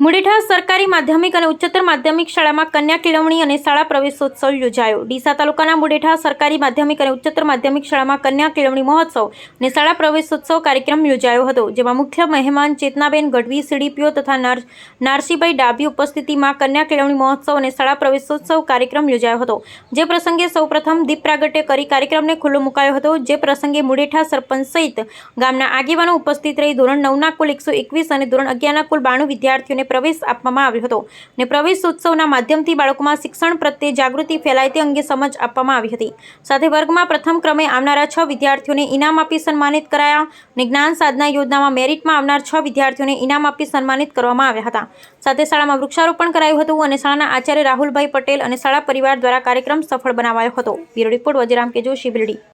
મુડીઠા સરકારી માધ્યમિક અને ઉચ્ચતર માધ્યમિક શાળામાં કન્યા કેળવણી અને શાળા પ્રવેશોત્સવ યોજાયો. ડીસા તાલુકાના મુડેઠા સરકારી માધ્યમિક અને ઉચ્ચતર માધ્યમિક શાળામાં કન્યા કેળવણી મહોત્સવ અને શાળા પ્રવેશોત્સવ કાર્યક્રમ યોજાયો હતો, જેમાં મુખ્ય મહેમાન ચેતનાબેન ગઢવી, સીડીપીઓ તથા નાર, નારસીભાઈ ડાભી ઉપસ્થિતિમાં કન્યા કેળવણી મહોત્સવ અને શાળા પ્રવેશોત્સવ કાર્યક્રમ યોજાયો હતો. જે પ્રસંગે સૌપ્રથમ દીપ પ્રાગટ્ય કરી કાર્યક્રમને ખુલ્લો મુકાયો હતો. જે પ્રસંગે મુડેઠા સરપંચ સહિત ગામના આગેવાનો ઉપસ્થિત રહી ધોરણ નવના કુલ એકસો એકવીસ અને ધોરણ અગિયારના કુલ બાણું વિદ્યાર્થીઓને પ્રવેશ આપવામાં આવ્યો હતો ને પ્રવેશ ઉત્સવના માધ્યમથી બાળકોમાં શિક્ષણ પ્રત્યે જાગૃતિ ફેલાય તે અંગે સમજ આપવામાં આવી હતી. સાથે વર્ગમાં પ્રથમ ક્રમે આવનારા છ વિદ્યાર્થીઓને ઇનામ આપી સન્માનિત કરાયા અને જ્ઞાન સાધના યોજનામાં મેરિટમાં આવનાર છ વિદ્યાર્થીઓને ઇનામ આપી સન્માનિત કરવામાં આવ્યા હતા. સાથે શાળામાં વૃક્ષારોપણ કરાયું હતું અને શાળાના આચાર્ય રાહુલભાઈ પટેલ અને શાળા પરિવાર દ્વારા કાર્યક્રમ સફળ બનાવાયો હતો. બ્યુરો રિપોર્ટ વજરામ કે જોશી બિલ્ડી